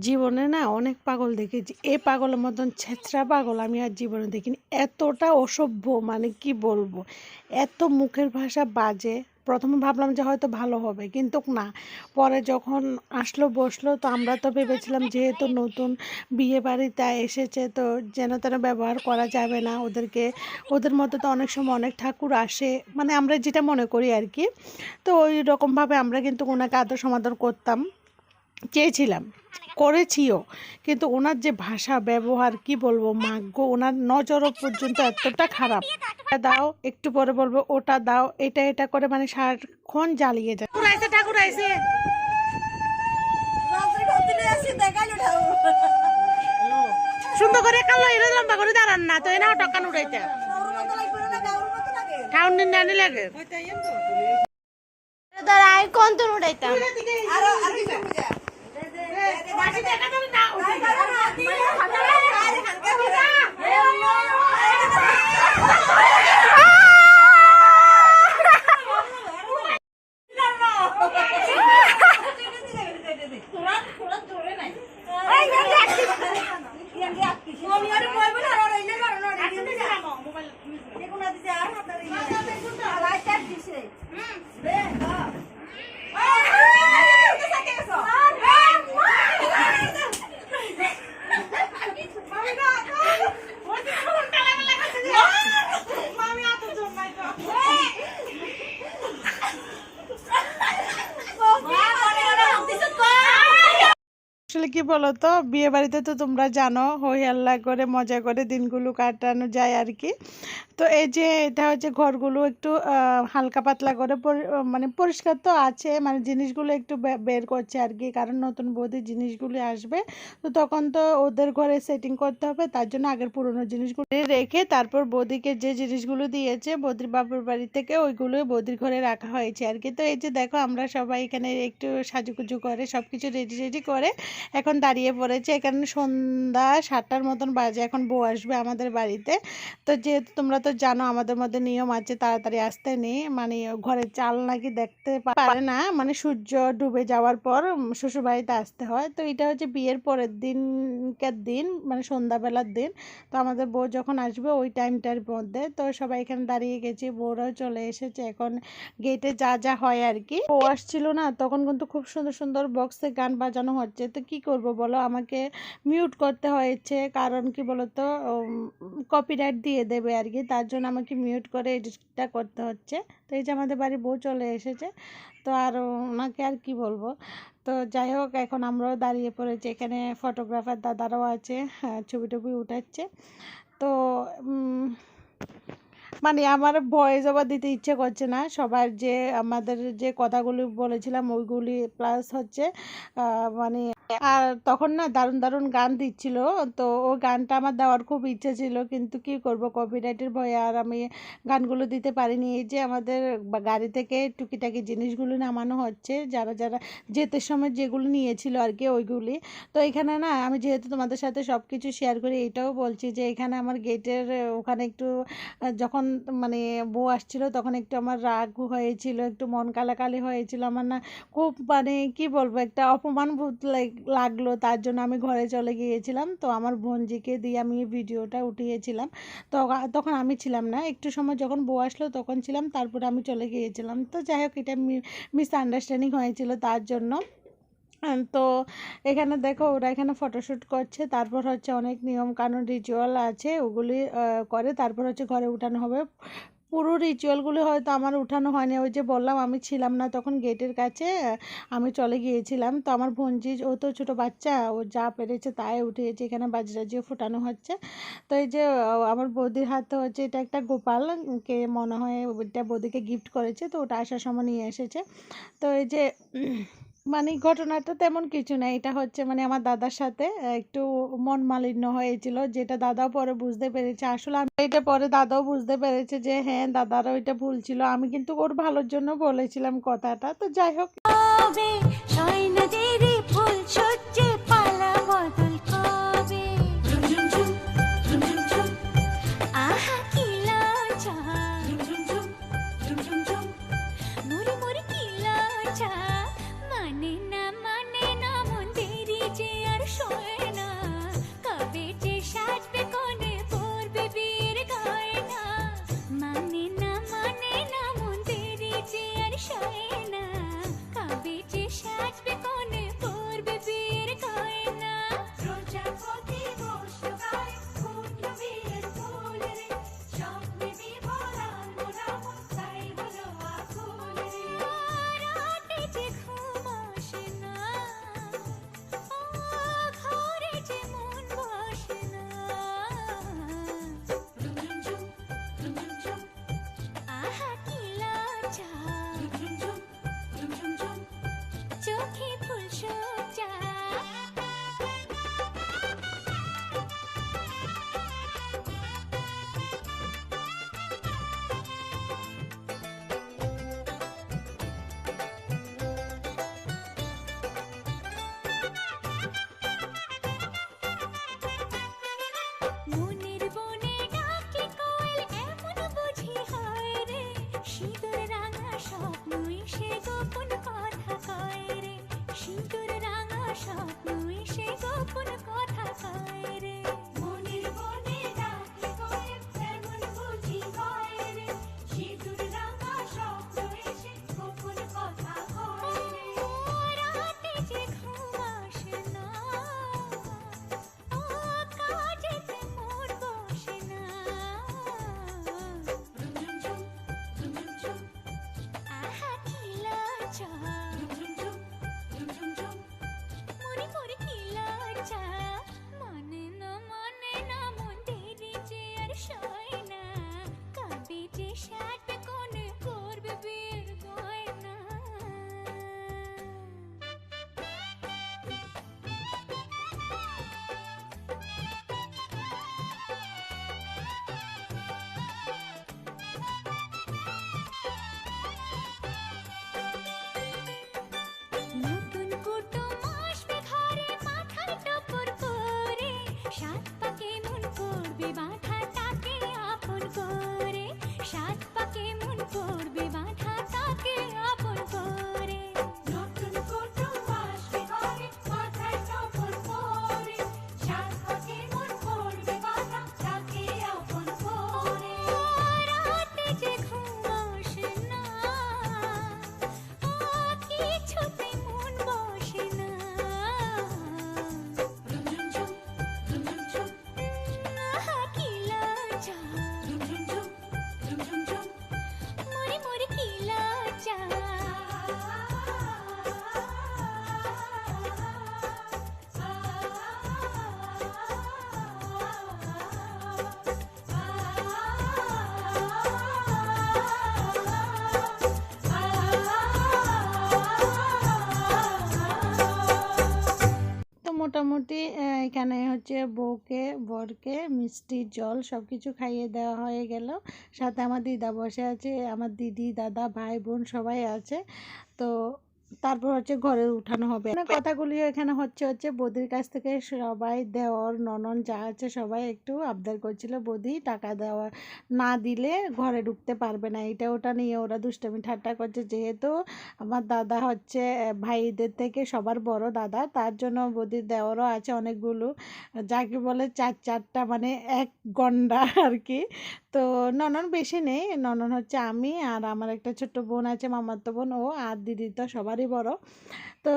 জীবনে না অনেক পাগল দেখেছি। এই পাগলের মতন ছেঁচড়া পাগল আমি আর জীবনে দেখিনি। এতটা অসভ্য মানে কি বলব? এত মুখের ভাষা বাজে। প্রথমে ভাবলাম যে হয়তো ভালো হবে, কিন্তু না। পরে যখন আসলো, বসল, তো আমরা তো ভেবেছিলাম যেহেতু নতুন বিয়ে বাড়িতে এসেছে, তো যেন তেন ব্যবহার করা যাবে না ওদেরকে। ওদের মতো তো অনেক সময় অনেক ঠাকুর আসে মানে আমরা যেটা মনে করি আর কি। তো ওই রকমভাবে আমরা কিন্তু ওনাকে আদর সমাদর করতাম। চেয়েছিলাম করেছিও। কিন্তু ওনার যে ভাষা ব্যবহার কি বলব মাগ্য ওনার নজরও পর্যন্ত এতটা খারাপ। দাও একটু পরে বলব ওটা দাও এটা এটা করে মানে সারাক্ষণ জ্বালিয়ে যায়। ঠাকুর আইসে সুন্দর করে কালো লম্বা করে দাঁড়ান না তো এনাও টাকান উড়াইতে। ঠাউন নিন লাগে। দাঁড়া আমি কোন তুন উঠাইতাম আসলে কি বলতো? বিয়ে বাড়িতে তো তোমরা জানো, হই আল্লাহ করে, মজা করে দিনগুলো কাটানো যায় আর কি। তো এই যে এটা হচ্ছে ঘরগুলো একটু হালকা পাতলা করে মানে পরিষ্কার তো আছে মানে জিনিসগুলো একটু বের করছে আর কি, কারণ নতুন বৌদি জিনিসগুলো আসবে, তো তখন তো ওদের ঘরে সেটিং করতে হবে, তার জন্য আগের পুরনো জিনিসগুলো রেখে তারপর বৌদিকে যে জিনিসগুলো দিয়েছে, বৌদির বাবুর বাড়ি থেকে ওইগুলো বৌদির ঘরে রাখা হয়েছে আর কি, তো এই যে দেখো আমরা সবাই এখানে একটু সাজুগুজু করে সব কিছু রেডি রেডি করে এখন দাঁড়িয়ে পড়েছে, এখানে সন্ধ্যা সাতটার মতন বাজে, এখন বউ আসবে আমাদের বাড়িতে, তো যেহেতু তোমরা তো জানো আমাদের মধ্যে নিয়ম আছে, তাড়াতাড়ি আসতে নেই। মানে ঘরের চাল নাকি দেখতে পারে না। মানে সূর্য ডুবে যাওয়ার পর শ্বশুর বাড়িতে আসতে হয়। তো এটা হচ্ছে বিয়ের পরের দিনকার দিন মানে সন্ধ্যাবেলার দিন। তো আমাদের বউ যখন আসবে ওই টাইমটার মধ্যে। তো সবাই এখানে দাঁড়িয়ে গেছি, বউরাও চলে এসেছে। এখন গেটে যা যা হয় আর কি। ও আসছিল না, তখন কিন্তু খুব সুন্দর সুন্দর বক্সে গান বাজানো হচ্ছে। তো কি করব বলো? আমাকে মিউট করতে হয়েছে। কারণ কি বলতো? কপিরাইট দিয়ে দেবে আর কি। তার জন্য আমাকে মিউট করে এডিটটা করতে হচ্ছে। তো এই যে আমাদের বাড়ি বউ চলে এসেছে। তো আর ওনাকে আর কি বলব? তো যাই হোক এখন আমরাও দাঁড়িয়ে পড়েছি। এখানে ফটোগ্রাফার দাদারাও আছে হ্যাঁ, ছবি টবি উঠাচ্ছে। তো মানে আমার ভয়েস ওভার দিতে ইচ্ছে করছে না। সবার যে আমাদের যে কথাগুলি বলেছিলাম ওইগুলি প্লাস হচ্ছে মানে আর তখন না দারুণ দারুণ গান দিচ্ছিল। তো ও গানটা আমার দেওয়ার খুব ইচ্ছে ছিল কিন্তু কি করব? কপিরাইটের ভয়ে আর আমি গানগুলো দিতে পারিনি। এই যে আমাদের গাড়ি থেকে টুকিটাকি জিনিসগুলো নামানো হচ্ছে যারা যারা যেতে সময় যেগুলো নিয়েছিল আর কি ওইগুলি। তো এখানে না আমি যেহেতু তোমাদের সাথে সব কিছু শেয়ার করি এটাও বলছি যে এখানে আমার গেটের ওখানে একটু আহ, যখন মানে বউ আসছিল তখন একটু আমার রাগ হয়েছিল, একটু মন কালাকালি হয়েছিল। আমার না খুব মানে কি বলব, একটা অপমান বোধ লাগ- লাগল। তার জন্য আমি ঘরে চলে গিয়েছিলাম। তো আমার বোনজিকে দিয়ে আমি ভিডিওটা উঠিয়েছিলাম। তো তখন আমি ছিলাম না। একটু সময় যখন বউ আসলো তখন ছিলাম। তারপরে আমি চলে গিয়েছিলাম। তো যাই হোক, এটা মিস আন্ডারস্ট্যান্ডিং হয়েছিল তার জন্য। তো এখানে দেখো ওরা এখানে ফটোশ্যুট করছে, তারপর হচ্ছে অনেক নিয়ম কানুন রিচুয়াল আছে, ওগুলি করে, তারপর হচ্ছে ঘরে উঠানো হবে। পুরো রিচুয়ালগুলি হয়তো আমার উঠানো হয়নি, ওই যে বললাম আমি ছিলাম না তখন গেটের কাছে, আমি চলে গিয়েছিলাম। তো আমার বোনজি ও তো ছোটো বাচ্চা, ও যা পেরেছে তাই উঠিয়েছে, এখানে বাজরাজিও ফুটানো হচ্ছে। তো এই যে আমার বৌদির হাতে হচ্ছে এটা একটা গোপাল, কে মনে হয় ওইটা বৌদিকে গিফট করেছে, তো ওটা আসার সময় নিয়ে এসেছে। তো এই যে মানে ঘটনাটা তেমন কিছু না। এটা হচ্ছে মানে আমার দাদার সাথে একটু মন মালিন্য হয়েছিল, যেটা দাদাও পরে বুঝতে পেরেছে। আসলে আমি এটা পরে দাদাও বুঝতে পেরেছে যে হ্যাঁ দাদারও এটা ভুল ছিল। আমি কিন্তু ওর ভালোর জন্য বলেছিলাম কথাটা। তো যাই হোক। 家 विवाह হচ্ছে বউকে, বরকে, মিষ্টি, জল সব কিছু খাইয়ে দেওয়া হয়ে গেল। সাথে আমার দিদা বসে আছে, আমার দিদি, দাদা, ভাই, বোন সবাই আছে। তো তারপর হচ্ছে ঘরে উঠানো হবে। কথাগুলি এখানে হচ্ছে হচ্ছে বৌদির কাছ থেকে সবাই দেওয়ার, ননন যা আছে সবাই একটু আবদার করছিল, বৌদি টাকা দেওয়া না দিলে ঘরে ঢুকতে পারবে না। এটা ওটা নিয়ে ওরা দুষ্টামি, ঠাট্টা করছে। যেহেতু আমার দাদা হচ্ছে ভাইদের থেকে সবার বড় দাদা, তার জন্য বৌদির দেওয়ারও আছে অনেকগুলো। যাকে বলে চার চারটা মানে এক গন্ডা আর কি। তো ননন বেশি নেই। ননন হচ্ছে আমি আর আমার একটা ছোট্ট বোন আছে মামাতো বোন ও আর দিদি তো সবারই বড়। তো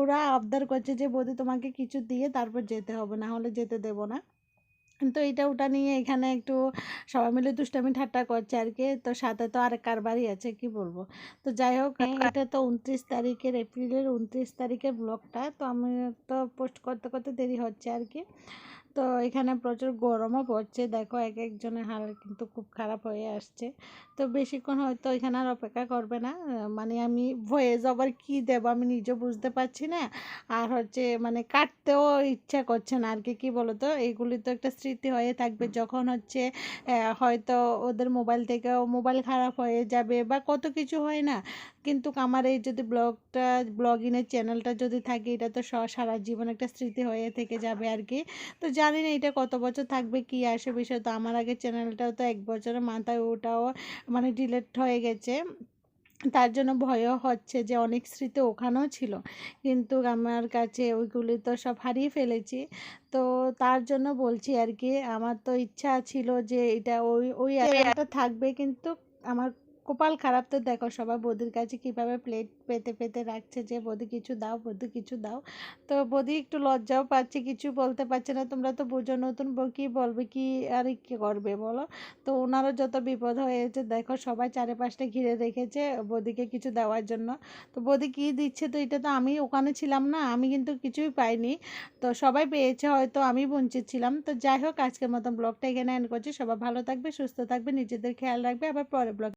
ওরা আবদার করছে যে বৌদি তোমাকে কিছু দিয়ে তারপর যেতে হবে না হলে যেতে দেবো না। তো এটা ওটা নিয়ে এখানে একটু সবাই মিলে দুষ্টামি ঠাট্টা করছে আর কি। তো সাথে তো আর কারবারই আছে কি বলব? তো যাই হোক এটা তো উনত্রিশ তারিখের এপ্রিলের উনত্রিশ তারিখের ব্লগটা। তো আমি তো পোস্ট করতে করতে দেরি হচ্ছে আর কি। তো এখানে প্রচুর গরমও পড়ছে। দেখো এক একজনের হাল কিন্তু খুব খারাপ হয়ে আসছে। তো বেশিক্ষণ হয়তো এখানে আর অপেক্ষা করবে না। মানে আমি ভয়েস আবার কি দেবো আমি নিজেও বুঝতে পারছি না। আর হচ্ছে মানে কাটতেও ইচ্ছা করছে না আর কি কী বলো তো এইগুলি তো একটা স্মৃতি হয়ে থাকবে। যখন হচ্ছে হয়তো ওদের মোবাইল থেকেও মোবাইল খারাপ হয়ে যাবে বা কত কিছু হয় না। কিন্তু আমার এই যদি ব্লগটা ব্লগিংয়ের চ্যানেলটা যদি থাকে এটা তো সারা জীবন একটা স্মৃতি হয়ে থেকে যাবে আর কি। তো জানি না এটা কত বছর থাকবে কি আসে বিষয়। তো আমার আগে চ্যানেলটাও তো এক বছরের মাথায় ওটাও মানে ডিলেট হয়ে গেছে। তার জন্য ভয়ও হচ্ছে যে অনেক স্মৃতি ওখানেও ছিল। কিন্তু আমার কাছে ওইগুলি তো সব হারিয়ে ফেলেছি। তো তার জন্য বলছি আর কি আমার তো ইচ্ছা ছিল যে এটা ওই ওই একটা থাকবে কিন্তু আমার কপাল খারাপ তো দেখো সবাই বৌদির কাছে কীভাবে প্লেট পেতে পেতে রাখছে যে, বৌদি কিছু দাও, বৌদি কিছু দাও। তো বৌদি একটু লজ্জাও পাচ্ছে, কিছু বলতে পারছে না। তোমরা তো বুঝো, নতুন বউ কী বলবে, কি আর কি করবে বলো? তো ওনারও যত বিপদ হয়েছে, দেখো সবাই চারিপাশটা ঘিরে রেখেছে বৌদিকে কিছু দেওয়ার জন্য। তো বৌদি কী দিচ্ছে তো এটা তো আমি ওখানে ছিলাম না, আমি কিন্তু কিছুই পাইনি। তো সবাই পেয়েছে হয়তো, আমি বঞ্চিত ছিলাম। তো যাই হোক, আজকের মতন ব্লগটা এখানে এন্ড করছি। সবাই ভালো থাকবে, সুস্থ থাকবে, নিজেদের খেয়াল রাখবে। আবার পরে ব্লগ